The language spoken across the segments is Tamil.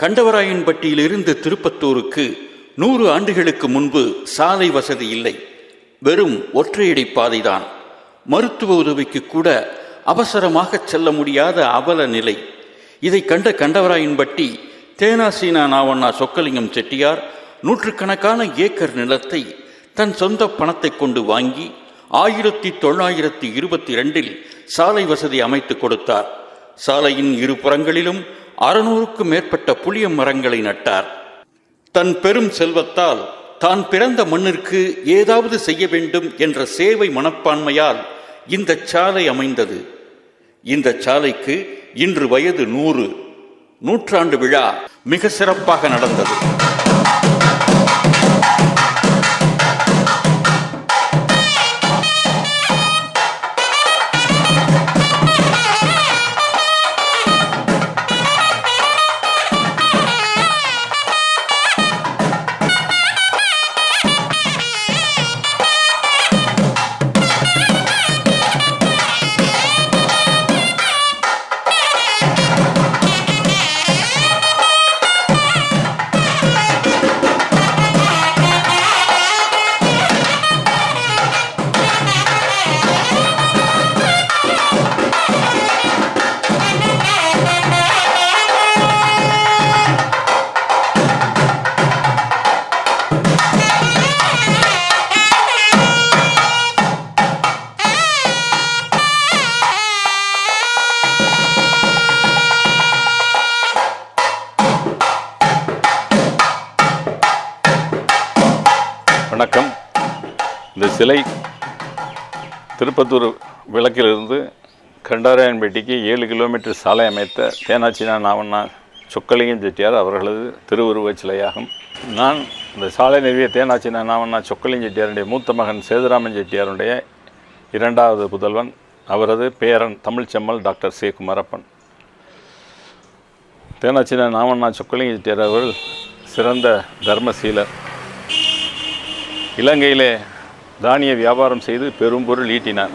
கண்டவராயன்பட்டியிலிருந்து திருப்பத்தூருக்கு நூறு ஆண்டுகளுக்கு முன்பு சாலை வசதி இல்லை. வெறும் ஒற்றையடி பாதைதான். மருத்துவ உதவிக்கு கூட அவசரமாக செல்ல முடியாத அவல நிலை. இதை கண்ட கண்டவராயன்பட்டி தேனாசீனா நாவண்ணா சொக்கலிங்கம் செட்டியார் நூற்றுக்கணக்கான ஏக்கர் நிலத்தை தன் சொந்த பணத்தை கொண்டு வாங்கி ஆயிரத்தி தொள்ளாயிரத்தி இருபத்தி ரெண்டில் சாலை வசதி அமைத்துக் கொடுத்தார். சாலையின் இரு புறங்களிலும் அறுநூறுக்கும் மேற்பட்ட புளிய மரங்களை நட்டார். தன் பெரும் செல்வத்தால் தான் பிறந்த மண்ணிற்கு ஏதாவது செய்ய வேண்டும் என்ற சேவை மனப்பான்மையால் இந்த சாலை அமைந்தது. இந்த சாலைக்கு இன்று வயது நூறு. நூற்றாண்டு விழா மிக சிறப்பாக நடந்தது. திருப்பத்தூர் விளக்கிலிருந்து கண்டாராயன்பேட்டைக்கு ஏழு கிலோமீட்டர் சாலை அமைத்த தேனாச்சினா நாவண்ணா சொக்கலிங்கம் செட்டியார் அவர்களது திருவுருவச் சிலையாகும். நான் இந்த சாலை நிறுவிய தேனாச்சினா நாவண்ணா சொக்கலிங்கம் செட்டியாருடைய மூத்த மகன் சேதுராமன் செட்டியாருடைய இரண்டாவது புதல்வன் அவரது பேரன் தமிழ்ச்செம்மல் டாக்டர் சே குமரப்பன் தேனாச்சினா நாவண்ணா சொக்கலிங்க செட்டியார் அவர்கள் சிறந்த தர்மசீலர். இலங்கையிலே தானிய வியாபாரம் செய்து பெரும் பொருள் ஈட்டினார்.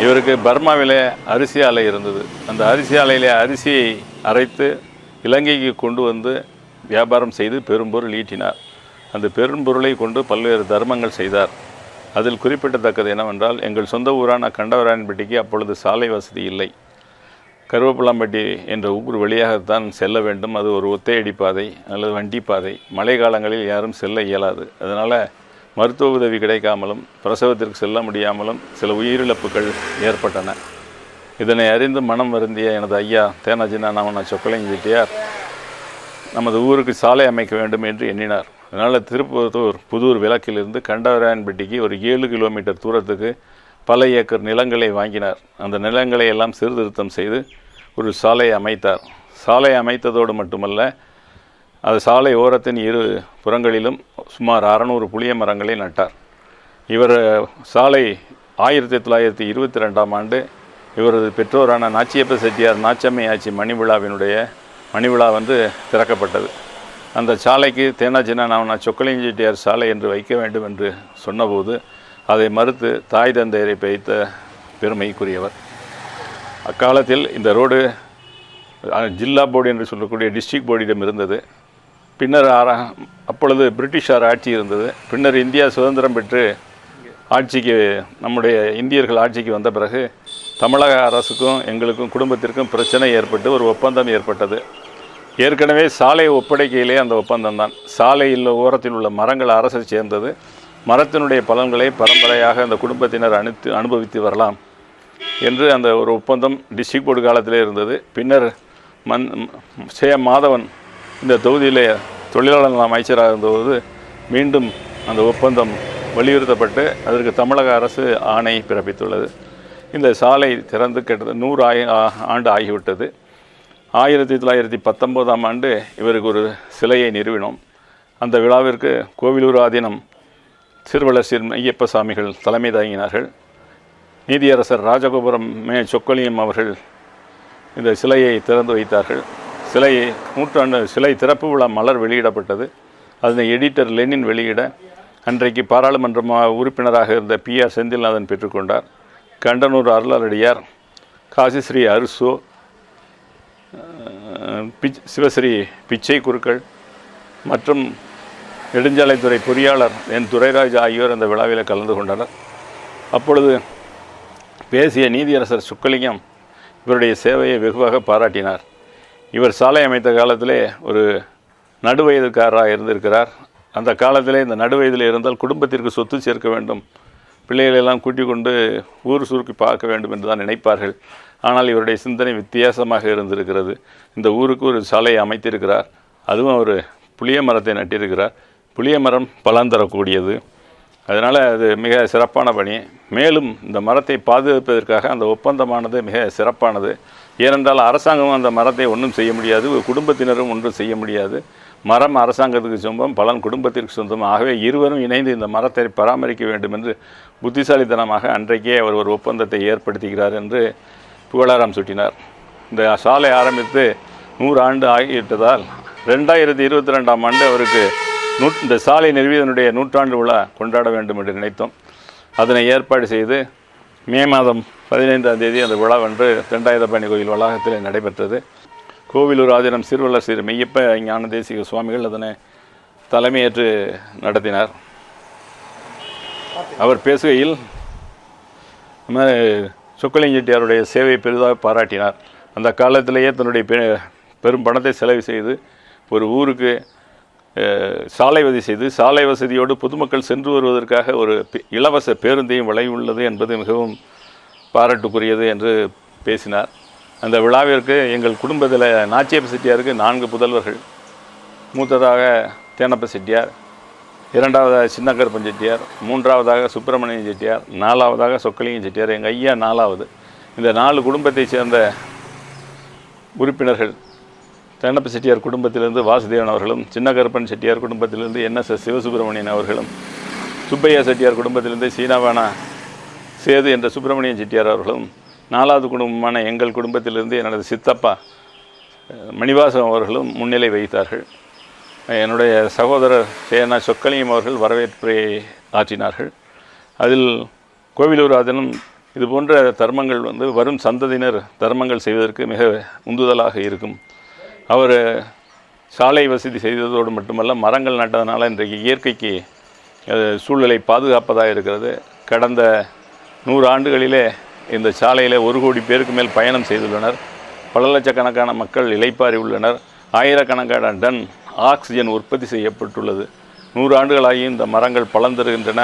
இவருக்கு பர்மாவிலே அரிசி ஆலை இருந்தது. அந்த அரிசி ஆலையில் அரிசியை அரைத்து இலங்கைக்கு கொண்டு வந்து வியாபாரம் செய்து பெரும்பொருள் ஈட்டினார். அந்த பெரும்பொருளை கொண்டு பல்வேறு தர்மங்கள் செய்தார். அதில் குறிப்பிடத்தக்கது என்னவென்றால் எங்கள் சொந்த ஊரான கண்டவராயன்பட்டிக்கு அப்பொழுது சாலை வசதி இல்லை. கருவேப்பிலாம்பட்டி என்ற ஊர் வழியாகத்தான் செல்ல வேண்டும். அது ஒரு ஒத்தையடி பாதை அல்லது வண்டி பாதை. மழை காலங்களில் யாரும் செல்ல இயலாது. அதனால் மருத்துவ உதவி கிடைக்காமலும் பிரசவத்திற்கு செல்ல முடியாமலும் சில உயிரிழப்புகள் ஏற்பட்டன. இதனை அறிந்து மனம் வருந்திய எனது ஐயா தேனாஜினா நாமண்ணா சொக்கலிங்க செட்டியார் நமது ஊருக்கு சாலை அமைக்க வேண்டும் என்று எண்ணினார். அதனால் திருப்பத்தூர் புதூர் விளக்கிலிருந்து கண்டவராயன்பட்டிக்கு ஒரு ஏழு கிலோமீட்டர் தூரத்துக்கு பல ஏக்கர் நிலங்களை வாங்கினார். அந்த நிலங்களை எல்லாம் சீர்திருத்தம் செய்து ஒரு சாலையை அமைத்தார். சாலை அமைத்ததோடு மட்டுமல்ல அது சாலை ஓரத்தின் இரு புறங்களிலும் சுமார் அறநூறு புளிய மரங்களை நட்டார். இவர் சாலை ஆயிரத்தி தொள்ளாயிரத்தி இருபத்தி ரெண்டாம் ஆண்டு இவரது பெற்றோரான நாச்சியப்ப செட்டியார் நாச்சம்மையாச்சி மணிவிழாவினுடைய மணிவிழா வந்து திறக்கப்பட்டது. அந்த சாலைக்கு தேனாச்சின்னா நான் சொக்கலிங்க செட்டியார் சாலை என்று வைக்க வேண்டும் என்று சொன்னபோது அதை மறுத்து தாய் தந்தையரை வைத்த பெருமைக்குரியவர். அக்காலத்தில் இந்த ரோடு ஜில்லா போர்டு என்று சொல்லக்கூடிய டிஸ்ட்ரிக்ட் போர்டிடம் இருந்தது. பின்னர் ஆரா- அப்பொழுது பிரிட்டிஷார் ஆட்சி இருந்தது. பின்னர் இந்தியா சுதந்திரம் பெற்று ஆட்சிக்கு நம்முடைய இந்தியர்கள் ஆட்சிக்கு வந்த பிறகு தமிழக அரசுக்கும் எங்களுக்கும் குடும்பத்திற்கும் பிரச்சனை ஏற்பட்டு ஒரு ஒப்பந்தம் ஏற்பட்டது. ஏற்கனவே சாலை ஒப்படைக்கையிலே அந்த ஒப்பந்தம் தான். சாலையில் ஓரத்தில் உள்ள மரங்கள் அரசை சேர்ந்தது. மரத்தினுடைய பலன்களை பரம்பரையாக அந்த குடும்பத்தினர் அனுத்து அனுபவித்து வரலாம் என்று அந்த ஒரு ஒப்பந்தம் டிஸ்ட்ரிக்ட் போர்டு காலத்திலே இருந்தது. பின்னர் மன் சே மாதவன் இந்த தொகுதியிலே தொழிலாளர் நலம் அமைச்சராக இருந்தபோது மீண்டும் அந்த ஒப்பந்தம் வலியுறுத்தப்பட்டு அதற்கு தமிழக அரசு ஆணை பிறப்பித்துள்ளது. இந்த சாலை திறந்து கிட்டத்தட்ட நூறு ஆய ஆ- ஆண்டு ஆகிவிட்டது. ஆயிரத்தி தொள்ளாயிரத்தி பத்தொம்போதாம் ஆண்டு இவருக்கு ஒரு சிலையை நிறுவினோம். அந்த விழாவிற்கு கோவிலூர் ஆதீனம் சிறுவளர் ஐயப்ப சாமிகள் தலைமை தாங்கினார்கள். நீதியரசர் ராஜகோபுரம் மே சொக்கலியம் அவர்கள் இந்த சிலையை திறந்து வைத்தார்கள். சிலை நூற்றாண்டு சிலை திறப்பு விழா மலர் வெளியிடப்பட்டது. அதனை எடிட்டர் லெனின் வெளியிட அன்றைக்கு பாராளுமன்ற மா- உறுப்பினராக இருந்த பி ஆர் செந்தில்நாதன் பெற்றுக்கொண்டார் கண்டனூர் அருளாரடியார் காசிஸ்ரீ அருசோ பிச் சிவஸ்ரீ பிச்சை குருக்கள் மற்றும் நெடுஞ்சாலைத்துறை பொறியாளர் என் துரைராஜ் ஆகியோர் அந்த விழாவில் கலந்து கொண்டனர். அப்பொழுது பேசிய நீதியரசர் சுக்கலிங்கம் இவருடைய சேவையை வெகுவாக பாராட்டினார். இவர் சாலை அமைத்த காலத்திலே ஒரு நடுவயதுக்காரராக இருந்திருக்கிறார். அந்த காலத்திலே இந்த நடுவயதில் இருந்தால் குடும்பத்திற்கு சொத்து சேர்க்க வேண்டும். பிள்ளைகளெல்லாம் கூட்டிக் கொண்டு ஊர் சுருக்கி பார்க்க வேண்டும் என்று தான் நினைப்பார்கள். ஆனால் இவருடைய சிந்தனை வித்தியாசமாக இருந்திருக்கிறது. இந்த ஊருக்கு ஒரு சாலையை அமைத்திருக்கிறார். அதுவும் அவர் புளிய மரத்தை நட்டிருக்கிறார். புளிய மரம் பலன் தரக்கூடியது. அதனால் அது மிக சிறப்பான பணி. மேலும் இந்த மரத்தை பாதுகாப்பதற்காக அந்த ஒப்பந்தமானது மிக சிறப்பானது. ஏனென்றால் அரசாங்கம் அந்த மரத்தை ஒன்றும் செய்ய முடியாது குடும்பத்தினரும் ஒன்றும் செய்ய முடியாது. மரம் அரசாங்கத்துக்கு சொந்தம் பலன் குடும்பத்திற்கு சொந்தம். ஆகவே இருவரும் இணைந்து இந்த மரத்தை பராமரிக்க வேண்டும் என்று புத்திசாலித்தனமாக அன்றைக்கே அவர் ஒரு ஒப்பந்தத்தை ஏற்படுத்துகிறார் என்று புகழாரம் சூட்டினார். இந்த சாலை ஆரம்பித்து நூறு ஆண்டு ஆகிவிட்டதால் ரெண்டாயிரத்தி இருபத்தி ரெண்டாம் ஆண்டு அவருக்கு நூ இந்த சாலை நிறுவியதனுடைய நூற்றாண்டு விழா கொண்டாட வேண்டும் என்று நினைத்தோம். அதனை ஏற்பாடு செய்து மே மாதம் பதினைந்தாம் தேதி அந்த விழாவன்று ரெண்டாயிரப்பணி கோயில் வளாகத்தில் நடைபெற்றது. கோவிலூர் ஆதினம் சிறுவள்ளர் சிறு மெய்யப்ப ஞான தேசிக சுவாமிகள் அதனை தலைமையேற்று நடத்தினார். அவர் பேசுகையில் நம்ம செட்டியாருடைய சேவையை பெரிதாக பாராட்டினார். அந்த காலத்திலேயே தன்னுடைய பெ- பெரும் பணத்தை செலவு செய்து ஒரு ஊருக்கு சாலை வசதி செய்து சாலை வசதியோடு பொதுமக்கள் சென்று வருவதற்காக ஒரு இலவச பேருந்தையும் வழங்கியுள்ளது என்பது மிகவும் பாராட்டுக்குரியது என்று பேசினார். அந்த விழாவிற்கு எங்கள் குடும்பத்தில் நாச்சியப்ப செட்டியாருக்கு நான்கு புதல்வர்கள் மூத்ததாக தேனப்ப செட்டியார் இரண்டாவதாக சின்னக்கருப்பன் செட்டியார் மூன்றாவதாக சுப்பிரமணியன் செட்டியார் நாலாவதாக சொக்கலிங்கம் செட்டியார் எங்கள் ஐயா நாலாவது. இந்த நாலு குடும்பத்தைச் சேர்ந்த உறுப்பினர்கள் தென்னப்ப செட்டியார் குடும்பத்திலிருந்து வாசுதேவன் அவர்களும் சின்னகருப்பன் செட்டியார் குடும்பத்திலிருந்து எஸ் சிவசுப்பிரமணியன் அவர்களும் சுப்பையா செட்டியார் குடும்பத்திலிருந்து சீனாவானா சேது என்ற சுப்பிரமணியன் செட்டியார் அவர்களும் நாலாவது குடும்பமான எங்கள் குடும்பத்திலிருந்து எனது சித்தப்பா மணிவாசன் அவர்களும் முன்னிலை வைத்தார்கள் என்னுடைய சகோதரர் சேனா சொக்கலியம் அவர்கள் வரவேற்பை ஆற்றினார்கள். அதில் கோவிலூராதனும் இது போன்ற தர்மங்கள் வந்து வரும் சந்ததியினர் தர்மங்கள் செய்வதற்கு மிக உந்துதலாக இருக்கும். அவர் சாலை வசதி செய்ததோடு மட்டுமல்ல மரங்கள் நட்டதுனால இன்றைக்கு இயற்கைக்கு சூழ்நிலை பாதுகாப்பதாக இருக்கிறது. கடந்த நூறு ஆண்டுகளிலே இந்த சாலையில் ஒரு கோடி பேருக்கு மேல் பயணம் செய்துள்ளனர். பல லட்சக்கணக்கான மக்கள் இலைப்பாரி உள்ளனர். ஆயிரக்கணக்கான டன் ஆக்சிஜன் உற்பத்தி செய்யப்பட்டுள்ளது. நூறு ஆண்டுகளாகியும் இந்த மரங்கள் பலன் தருகின்றன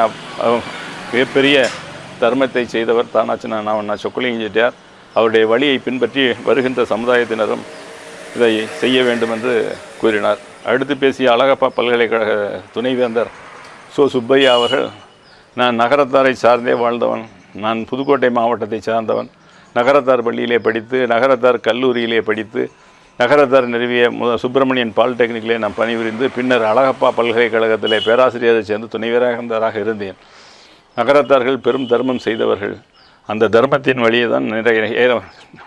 மிகப்பெரிய தர்மத்தை செய்தவர் தானாச்சின நான் சொக்கலிங்க செட்டியார். அவருடைய வழியை பின்பற்றி வருகின்ற சமுதாயத்தினரும் இதை செய்ய வேண்டும் என்று கூறினார். அடுத்து பேசிய அழகப்பா பல்கலைக்கழக துணைவேந்தர் சோ. சுப்பையா அவர்கள் நான் நகரத்தாரை சார்ந்தே வாழ்ந்தவன் நான் புதுக்கோட்டை மாவட்டத்தை சார்ந்தவன். நகரத்தார் பள்ளியிலே படித்து நகரத்தார் கல்லூரியிலே படித்து நகரத்தார் நிறுவிய முத சுப்பிரமணியன் பாலிடெக்னிக்கிலே நான் பணிபுரிந்து பின்னர் அழகப்பா பல்கலைக்கழகத்திலே பேராசிரியரை சேர்ந்து துணைவராக இருந்தேன். நகரத்தார்கள் பெரும் தர்மம் செய்தவர்கள். அந்த தர்மத்தின் வழியே தான் நிறைய ஏ-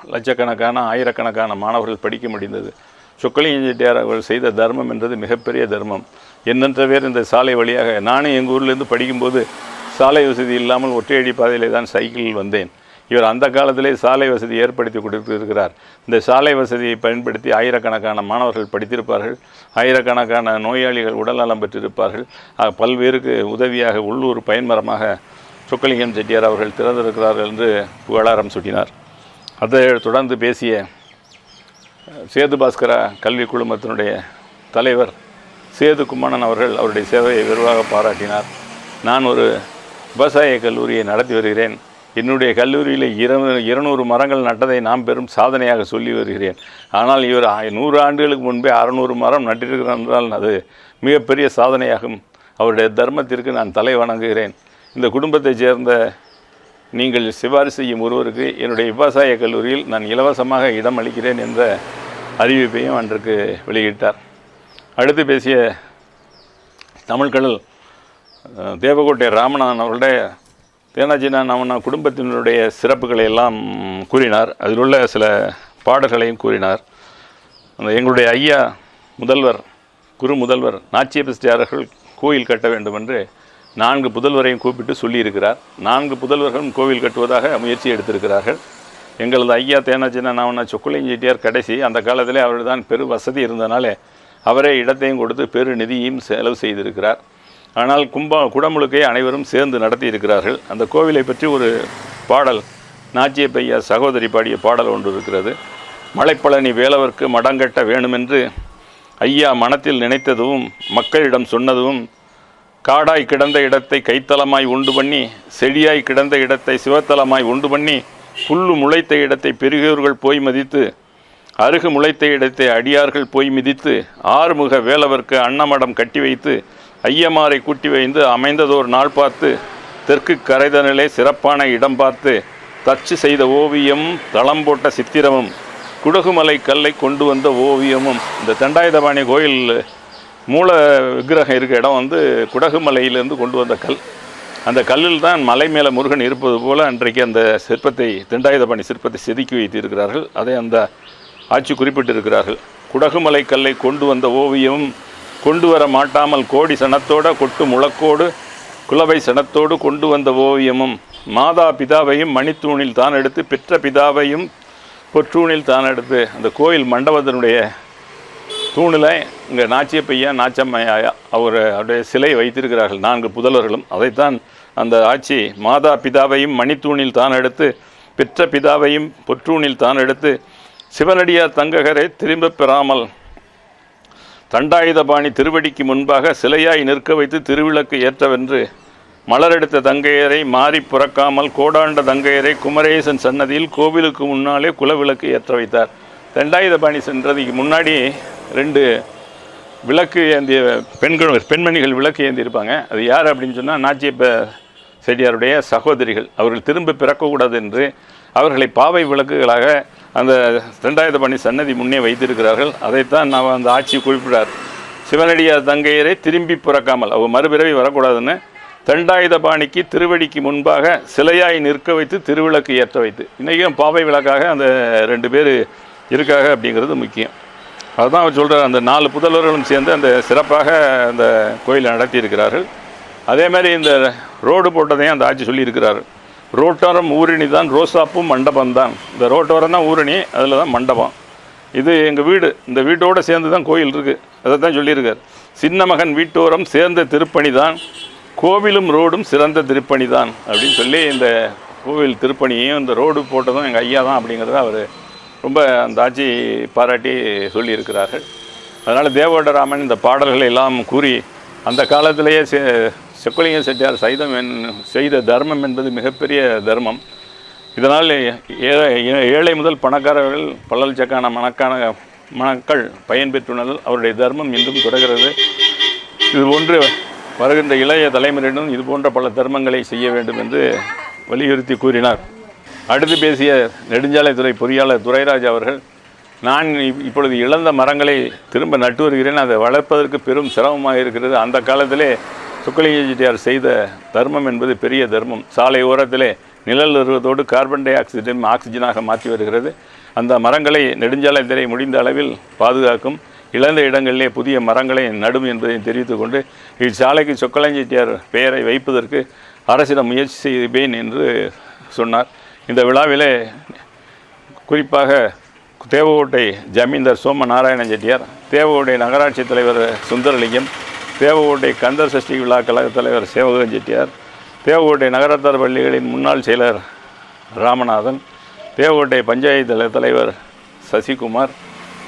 லட்சக்கணக்கான ஆயிரக்கணக்கான மாணவர்கள் படிக்க முடிந்தது. சொக்கலிங்க செட்டியார் அவர்கள் செய்த தர்மம் என்றது மிகப்பெரிய தர்மம். என்னென்ற பேர் இந்த சாலை வழியாக. நானும் எங்கள் ஊர்லேருந்து படிக்கும்போது சாலை வசதி இல்லாமல் ஒற்றையடி பாதையிலே தான் சைக்கிளில் வந்தேன். இவர் அந்த காலத்திலே சாலை வசதி ஏற்படுத்தி கொடுத்திருக்கிறார். இந்த சாலை வசதியை பயன்படுத்தி ஆயிரக்கணக்கான மாணவர்கள் படித்திருப்பார்கள். ஆயிரக்கணக்கான நோயாளிகள் உடல்நலம் பெற்றிருப்பார்கள். பல்வேறுக்கு உதவியாக உள்ளூர் பயன்மரமாக சொக்கலிங்கம் செட்டியார் அவர்கள் திறந்திருக்கிறார்கள் என்று புகழாரம் சூட்டினார். அதை தொடர்ந்து பேசிய சேது பாஸ்கரா கல்வி குழுமத்தினுடைய தலைவர் சேது கும்மணன் அவர்கள் அவருடைய சேவையை விரிவாக பாராட்டினார். நான் ஒரு விவசாய கல்லூரியை நடத்தி வருகிறேன். என்னுடைய கல்லூரியில் இரு இருநூறு மரங்கள் நட்டதை நான் பெரும் சாதனையாக சொல்லி வருகிறேன். ஆனால் இவர் நூறு ஆண்டுகளுக்கு முன்பே அறநூறு மரம் நட்டிருக்கிறார் என்றால் அது மிகப்பெரிய சாதனையாகும். அவருடைய தர்மத்திற்கு நான் தலை வணங்குகிறேன். இந்த குடும்பத்தைச் சேர்ந்த நீங்கள் சிபாரிசு செய்யும் ஒருவருக்கு என்னுடைய விவசாய கல்லூரியில் நான் இலவசமாக இடம் அளிக்கிறேன் என்ற அறிவிப்பையும் அன்றைக்கு வெளியிட்டார். அடுத்து பேசிய தமிழ்கடல் தேவகோட்டை ராமநாதன் அவர்களுடைய தேனாஜினா அவன குடும்பத்தினருடைய சிறப்புகளை எல்லாம் கூறினார். அதில் உள்ள சில பாடல்களையும் கூறினார். அந்த எங்களுடைய ஐயா முதல்வர் குரு முதல்வர் நாச்சியபிஸ்டியார்கள் கோயில் கட்ட வேண்டும் என்று நான்கு புதல்வரையும் கூப்பிட்டு சொல்லியிருக்கிறார். நான்கு புதல்வர்களும் கோவில் கட்டுவதாக முயற்சி எடுத்திருக்கிறார்கள். எங்களது ஐயா தேனாச்சினா நாவனா சொக்குலையும் செட்டியார் கடைசி அந்த காலத்தில் காலத்திலே அவர்தான் பெரு வசதி இருந்தனாலே அவரே இடத்தையும் கொடுத்து பெரு நிதியையும் செலவு செய்திருக்கிறார். ஆனால் கும்பா குடமுழுக்கை அனைவரும் சேர்ந்து நடத்தி இருக்கிறார்கள் அந்த கோவிலை பற்றி ஒரு பாடல் நாச்சிய பையா சகோதரி பாடிய பாடல் ஒன்று இருக்கிறது. மலைப்பழனி வேலவர்க்கு மடங்கட்ட வேணுமென்று ஐயா மனத்தில் நினைத்ததும் மக்களிடம் சொன்னதும் காடாய் கிடந்த இடத்தை கைத்தலமாய் உண்டு பண்ணி செடியாய் கிடந்த இடத்தை சிவத்தலமாய் உண்டு பண்ணி புல்லு முளைத்த இடத்தை பெருகியோர்கள் போய் மதித்து அருகு முளைத்த இடத்தை அடியார்கள் போய் மிதித்து ஆறுமுக வேலவர்க்கு அன்னமடம் கட்டி வைத்து ஐயமாரை கூட்டி வைந்து அமைந்ததோர் நாள் பார்த்து தெற்கு கரைதனிலே சிறப்பான இடம் பார்த்து தச்சு செய்த ஓவியம் தளம் போட்ட சித்திரமும் குடகுமலை கல்லை கொண்டு வந்த ஓவியமும் இந்த தண்டாயுதபாணி கோயில் மூல விக்கிரகம் இருக்க இடம் வந்து குடகுமலையிலிருந்து கொண்டு வந்த கல். அந்த கல்லில் தான் மலை மேலே முருகன் இருப்பது போல் அன்றைக்கு அந்த சிற்பத்தை திண்டாயுதபாணி சிற்பத்தை செதுக்கி வைத்திருக்கிறார்கள். அதை அந்த ஆட்சி குறிப்பிட்டிருக்கிறார்கள். குடகுமலை கல்லை கொண்டு வந்த ஓவியமும் கொண்டு வர மாட்டாமல் கோடி சனத்தோட கொட்டு முழக்கோடு குலவை சனத்தோடு கொண்டு வந்த ஓவியமும் மாதா பிதாவையும் மணித்தூணில் தான் எடுத்து பெற்ற பிதாவையும் பொற்றூணில் தான் எடுத்து அந்த கோயில் மண்டபத்தினுடைய தூணில் இங்கே நாச்சிய பையன் நாச்சம்மையா அவர் அவருடைய சிலை வைத்திருக்கிறார்கள். நான்கு புதல்வர்களும் அதைத்தான் அந்த ஆட்சி மாதா பிதாவையும் மணித்தூணில் தான் எடுத்து பெற்ற பிதாவையும் பொற்றூணில் தான் எடுத்து சிவனடியார் தங்ககரை திரும்பப் பெறாமல் தண்டாயுதபாணி திருவடிக்கு முன்பாக சிலையாய் நிற்க வைத்து திருவிளக்கு ஏற்றவென்று மலரெடுத்த தங்கையரை மாறி புறக்காமல் கோடாண்ட தங்கையரை குமரேசன் சன்னதியில் கோவிலுக்கு முன்னாலே குலவிளக்கு ஏற்ற வைத்தார். தண்டாயுதபாணி சென்றதுக்கு முன்னாடி ரெண்டு விளக்கு ஏந்திய பெண்கள் பெண்மணிகள் விளக்கு ஏந்தியிருப்பாங்க. அது யார் அப்படின்னு சொன்னால் நாச்சியப்ப செட்டியாருடைய சகோதரிகள். அவர்கள் திரும்ப பிறக்கக்கூடாது என்று அவர்களை பாவை விளக்குகளாக அந்த ரெண்டாயிரத்து சன்னதி முன்னே வைத்திருக்கிறார்கள். அதைத்தான் நான் அந்த ஆட்சி குறிப்பிடார் சிவனடியார் தங்கையரை திரும்பி பிறக்காமல் அவர் மறுபிறவி வரக்கூடாதுன்னு தண்டாயுதபாணிக்கு திருவடிக்கு முன்பாக சிலையாய் நிற்க வைத்து திருவிளக்கு ஏற்ற வைத்து. இன்றைக்கும் பாவை விளக்காக அந்த ரெண்டு பேர் இருக்காங்க அப்படிங்கிறது முக்கியம். அதுதான் அவர் சொல்கிறார் அந்த நாலு புதல்வர்களும் சேர்ந்து அந்த சிறப்பாக அந்த கோயிலை நடத்தியிருக்கிறார்கள். அதே மாதிரி இந்த ரோடு போட்டதையும் அந்த ஆட்சி சொல்லியிருக்கிறார். ரோட்டோரம் ஊரணி தான் ரோசாப்பும் மண்டபம் தான். இந்த ரோட்டோரம் தான் ஊரணி அதில் தான் மண்டபம். இது எங்கள் வீடு இந்த வீட்டோடு சேர்ந்து தான் கோயில் இருக்குது அதை தான் சொல்லியிருக்கார். சின்ன மகன் வீட்டோரம் சேர்ந்த திருப்பணி தான் கோவிலும் ரோடும் சிறந்த திருப்பணி தான் அப்படின்னு சொல்லி இந்த கோவில் திருப்பணியையும் இந்த ரோடு போட்டதும் எங்கள் ஐயா தான் அப்படிங்கிறத அவர் ரொம்ப அந்த ஆட்சி பாராட்டி சொல்லியிருக்கிறார்கள். அதனால் தேவோடராமன் இந்த பாடல்களை எல்லாம் கூறி அந்த காலத்திலேயே செ செக்குலிங்க செட்டியார் சைதம் என் செய்த தர்மம் என்பது மிகப்பெரிய தர்மம். இதனால் ஏழை ஏழை முதல் பணக்காரர்கள் பல்லல் சக்கான மணக்கான மணக்கள் பயன்பெற்றுள்ளனர் அவருடைய தர்மம் இன்றும் தொடர்கிறது. இது போன்று வருகின்ற இளைய தலைமுறையினரும் இது போன்ற பல தர்மங்களை செய்ய வேண்டும் என்று வலியுறுத்தி கூறினார். அடுத்து பேசிய நெடுஞ்சாலைத்துறை பொறியாளர் துரைராஜ் அவர்கள் நான் இப்- இப்பொழுது இழந்த மரங்களை திரும்ப நட்டு வருகிறேன். அதை வளர்ப்பதற்கு பெரும் சிரமமாக இருக்கிறது. அந்த காலத்திலே சுக்கலிங்க செய்த தர்மம் என்பது பெரிய தர்மம். சாலை ஓரத்திலே நிழல் வருவதோடு கார்பன் டை ஆக்சிஜன் ஆக்சிஜனாக மாற்றி வருகிறது. அந்த மரங்களை நெடுஞ்சாலைத்துறை முடிந்த அளவில் பாதுகாக்கும். இழந்த இடங்களிலே புதிய மரங்களை நடும் என்பதை தெரிவித்துக் கொண்டு இச்சாலைக்கு சொக்கலஞ்செட்டியார் பெயரை வைப்பதற்கு அரசிடம் முயற்சி செய்வேன் என்று சொன்னார். இந்த விழாவிலே குறிப்பாக தேவகோட்டை ஜமீன்தார் சோம நாராயண செட்டியார் தேவகோட்டை நகராட்சி தலைவர் சுந்தரலிங்கம் தேவகோட்டை கந்தர் சஷ்டி விழா கழக தலைவர் சேவகன் செட்டியார் தேவகோட்டை நகரத்தார் பள்ளிகளின் முன்னாள் செயலர் ராமநாதன் தேவகோட்டை பஞ்சாயத்து தலைவர் சசிகுமார்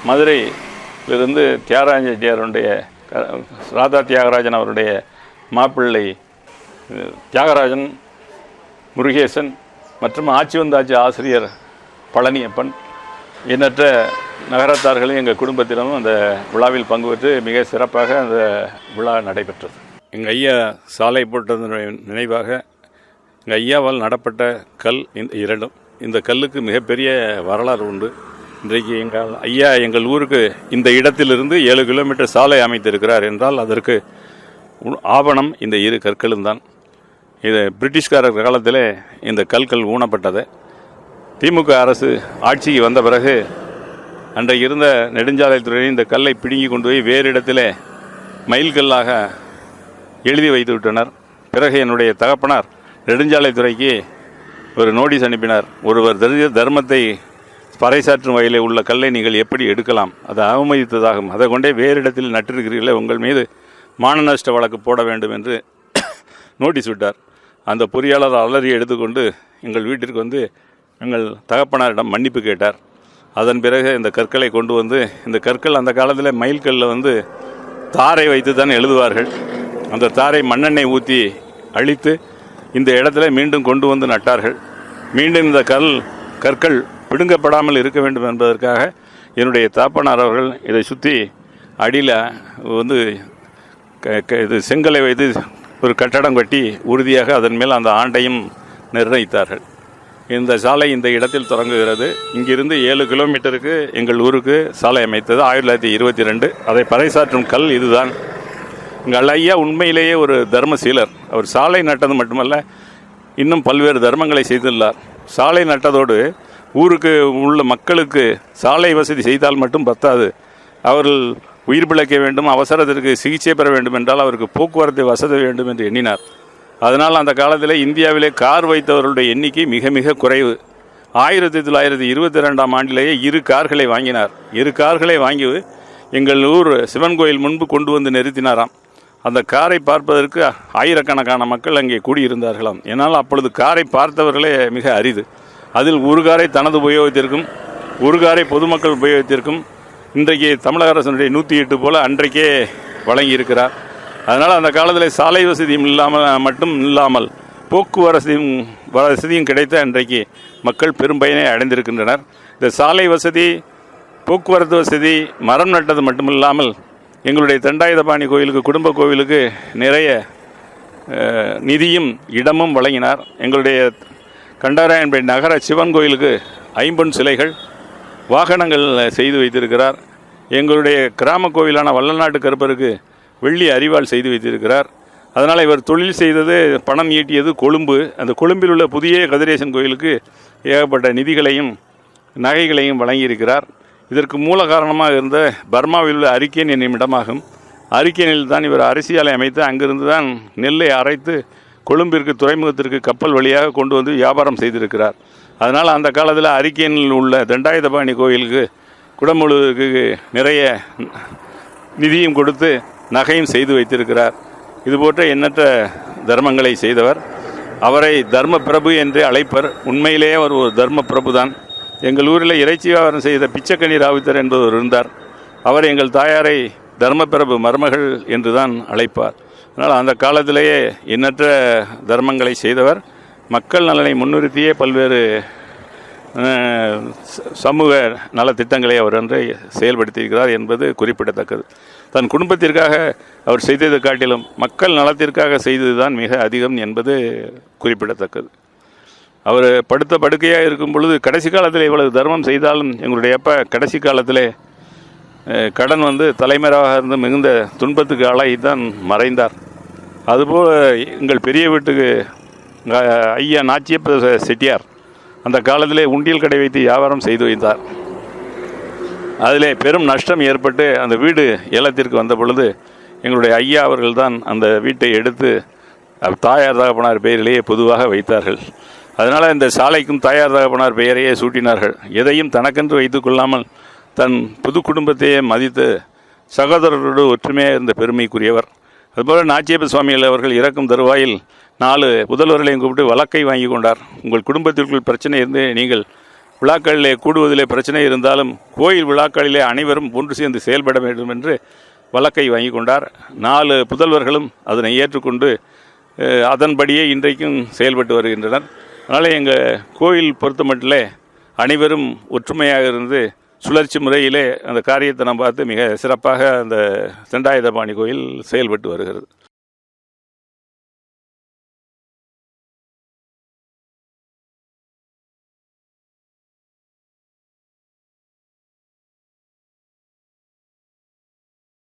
மதுரையிலிருந்து தியாகராஜன் செட்டியாருடைய க- ராதா தியாகராஜன் அவருடைய மாப்பிள்ளை தியாகராஜன் முருகேசன் மற்றும் ஆட்சி வந்தாட்சி ஆசிரியர் பழனியப்பன். எண்ணற்ற நகரத்தார்களும் எங்கள் குடும்பத்தினரும் அந்த விழாவில் பங்கு பெற்று மிக சிறப்பாக அந்த விழா நடைபெற்றது. எங்கள் ஐயா சாலை போட்டதனுடைய நினைவாக எங்கள் ஐயாவால் நடப்பட்ட கல் இந்த இரண்டும் இந்த கல்லுக்கு மிகப்பெரிய வரலாறு உண்டு. இன்றைக்கு எங்கள் ஐயா எங்கள் ஊருக்கு இந்த இடத்திலிருந்து ஏழு கிலோமீட்டர் சாலை அமைத்திருக்கிறார் என்றால் அதற்கு உ- ஆவணம் இந்த இரு கற்களும் தான் இது பிரிட்டிஷ்காரர் காலத்திலே இந்த கல்கள் ஊனப்பட்டது. திமுக அரசு ஆட்சிக்கு வந்த பிறகு அன்றைக்கு இருந்த நெடுஞ்சாலைத்துறையை இந்த கல்லை பிடுங்கி கொண்டு போய் வேறு இடத்திலே மைல்கல்லாக எழுதி வைத்து விட்டனர். பிறகு என்னுடைய தகப்பனார் நெடுஞ்சாலைத்துறைக்கு ஒரு நோட்டீஸ் அனுப்பினார். ஒருவர் தரி- தர்மத்தை பறைசாற்றும் வகையிலே உள்ள கல்லை நீங்கள் எப்படி எடுக்கலாம்? அதை அவமதித்ததாகும். அதை கொண்டே வேறு இடத்தில் நட்டிருக்கிறீர்களே உங்கள் மீது மான நஷ்ட வழக்கு போட வேண்டும் என்று நோட்டீஸ் விட்டார். அந்த பொறியாளர் அலறி எடுத்துக்கொண்டு எங்கள் வீட்டிற்கு வந்து எங்கள் தகப்பனாரிடம் மன்னிப்பு கேட்டார். அதன் பிறகு இந்த கற்களை கொண்டு வந்து இந்த கற்கள் அந்த காலத்தில் மயில்கல்லில் வந்து தாரை வைத்து தான் எழுதுவார்கள். அந்த தாரை மண்ணெண்ணெய் ஊற்றி அழித்து இந்த இடத்துல மீண்டும் கொண்டு வந்து நட்டார்கள். மீண்டும் இந்த கல் கற்கள் பிடுங்கப்படாமல் இருக்க வேண்டும் என்பதற்காக என்னுடைய தாப்பனார் அவர்கள் இதை சுற்றி அடியில் வந்து க- க- இது செங்கலை வைத்து ஒரு கட்டடம் கட்டி உறுதியாக அதன் மேல் அந்த ஆண்டையும் நிர்ணயித்தார்கள். இந்த சாலை இந்த இடத்தில் தொடங்குகிறது. இங்கிருந்து ஏழு கிலோமீட்டருக்கு எங்கள் ஊருக்கு சாலை அமைத்தது ஆயிரத்தி தொள்ளாயிரத்தி இருபத்தி ரெண்டு. அதை பறைசாற்றும் கல் இதுதான். எங்கள் ஐயா உண்மையிலேயே ஒரு தர்மசீலர். அவர் சாலை நட்டது மட்டுமல்ல இன்னும் பல்வேறு தர்மங்களை செய்துள்ளார். சாலை நட்டதோடு ஊருக்கு உள்ள மக்களுக்கு சாலை வசதி செய்தால் மட்டும் பத்தாது. அவர்கள் உயிர் பிழைக்க வேண்டும் அவசரத்திற்கு சிகிச்சை பெற வேண்டும் என்றால் அவருக்கு போக்குவரத்து வசதி வேண்டும் என்று எண்ணினார். அதனால் அந்த காலத்தில் இந்தியாவிலே கார் வைத்தவர்களுடைய எண்ணிக்கை மிக மிக குறைவு. ஆயிரத்தி தொள்ளாயிரத்தி இருபத்தி ரெண்டாம் ஆண்டிலேயே இரு கார்களை வாங்கினார். இரு கார்களை வாங்கி எங்கள் ஊர் சிவன் கோயில் முன்பு கொண்டு வந்து நிறுத்தினாராம். அந்த காரை பார்ப்பதற்கு ஆயிரக்கணக்கான மக்கள் அங்கே கூடியிருந்தார்களாம். ஏன்னால் அப்பொழுது காரை பார்த்தவர்களே மிக அரிது. அதில் ஒரு காரை தனது உபயோகத்திற்கும் ஒரு காரை பொதுமக்கள் உபயோகத்திற்கும் இன்றைக்கு தமிழக அரசனுடைய நூற்றி எட்டு போல அன்றைக்கே வழங்கியிருக்கிறார். அதனால் அந்த காலத்தில் சாலை வசதியும் இல்லாமல் மட்டும் இல்லாமல் போக்குவரசதியும் வசதியும் கிடைத்த அன்றைக்கு மக்கள் பெரும் பயனை அடைந்திருக்கின்றனர். இந்த சாலை வசதி போக்குவரத்து வசதி மரம் நட்டது மட்டுமில்லாமல் எங்களுடைய தண்டாயுதபாணி கோயிலுக்கு குடும்ப கோவிலுக்கு நிறைய நிதியும் இடமும் வழங்கினார். எங்களுடைய கண்டாராயன்பேட் நகர சிவன் கோயிலுக்கு ஐம்பொன் சிலைகள் வாகனங்கள் செய்து வைத்திருக்கிறார். எங்களுடைய கிராம கோவிலான வல்லநாட்டு கருப்பருக்கு வெள்ளி அறிவால் செய்து வைத்திருக்கிறார். அதனால் இவர் தொழில் செய்தது பணம் ஈட்டியது கொழும்பு. அந்த கொழும்பில் உள்ள புதிய கதிரேசன் கோயிலுக்கு ஏகப்பட்ட நிதிகளையும் நகைகளையும் வழங்கியிருக்கிறார். இதற்கு மூல காரணமாக இருந்த பர்மாவில் உள்ள அரிக்கேன் என்னும் இடமாகும். அரிக்கேனில் தான் இவர் அரசியலை அமைத்து அங்கிருந்து தான் நெல்லை அரைத்து கொழும்பிற்கு துறைமுகத்திற்கு கப்பல் வழியாக கொண்டு வந்து வியாபாரம் செய்திருக்கிறார். அதனால் அந்த காலத்தில் அரிக்கேனில் உள்ள தண்டாயுதபாணி கோயிலுக்கு குடமுழுக்கு நிறைய நிதியும் கொடுத்து நகையும் செய்து வைத்திருக்கிறார். இதுபோன்ற எண்ணற்ற தர்மங்களை செய்தவர். அவரை தர்ம பிரபு என்று அழைப்பர். உண்மையிலேயே அவர் ஒரு தர்ம பிரபு தான் எங்கள் ஊரில் இறைச்சி வியாபாரம் செய்த பிச்சைக்கனி ராவித்தர் என்பவர் இருந்தார். அவர் எங்கள் தாயாரை தர்மபிரபு மருமகள் என்று தான் அழைப்பார். அதனால் அந்த காலத்திலேயே எண்ணற்ற தர்மங்களை செய்தவர். மக்கள் நலனை முன்னிறுத்தியே பல்வேறு சமூக நலத்திட்டங்களை அவர் அன்று செயல்படுத்தியிருக்கிறார் என்பது குறிப்பிடத்தக்கது. தன் குடும்பத்திற்காக அவர் செய்ததை காட்டிலும் மக்கள் நலத்திற்காக செய்ததுதான் மிக அதிகம் என்பது குறிப்பிடத்தக்கது. அவர் படுத்த படுக்கையாக இருக்கும் பொழுது கடைசி காலத்தில் இவ்வளவு தர்மம் செய்தாலும் எங்களுடைய அப்பா கடைசி காலத்தில் கடன் வந்து தலைமறைவாக இருந்து மிகுந்த துன்பத்துக்கு ஆளாகி தான் மறைந்தார். அதுபோல் எங்கள் பெரிய வீட்டுக்கு ஐயா நாச்சியப்ப செட்டியார் அந்த காலத்திலே உண்டியல் கடை வைத்து வியாபாரம் செய்து வைத்தார். அதிலே பெரும் நஷ்டம் ஏற்பட்டு அந்த வீடு ஏலத்திற்கு வந்த பொழுது எங்களுடைய ஐயா அவர்கள் தான் அந்த வீட்டை எடுத்து தாயார் தகப்பனார் பெயரிலேயே பொதுவாக வைத்தார்கள். அதனால் இந்த சாலைக்கும் தாயார் தகப்பனார் பெயரையே சூட்டினார்கள். எதையும் தனக்கென்று வைத்து கொள்ளாமல் தன் புது குடும்பத்தையே மதித்து சகோதரரோடு ஒற்றுமையாக இருந்த பெருமைக்குரியவர். அதுபோல் நாச்சியப்ப சுவாமிகள் அவர்கள் இறக்கும் தருவாயில் நாலு புதல்வர்களையும் கூப்பிட்டு வழக்கை வாங்கி கொண்டார். உங்கள் குடும்பத்திற்குள் பிரச்சனை இருந்து நீங்கள் விழாக்களிலே கூடுவதிலே பிரச்சனை இருந்தாலும் கோயில் விழாக்களிலே அனைவரும் ஒன்று சேர்ந்து செயல்பட வேண்டும் என்று வழக்கை வாங்கி கொண்டார். நாலு புதல்வர்களும் அதனை ஏற்றுக்கொண்டு அதன்படியே இன்றைக்கும் செயல்பட்டு வருகின்றனர். அதனால் எங்கள் கோயில் பொறுத்தமட்டிலே அனைவரும் ஒற்றுமையாக இருந்து சுழற்சி முறையிலே அந்த காரியத்தை நாம் பார்த்து மிக சிறப்பாக அந்த செண்டாயுதபாணி கோயில் செயல்பட்டு வருகிறது.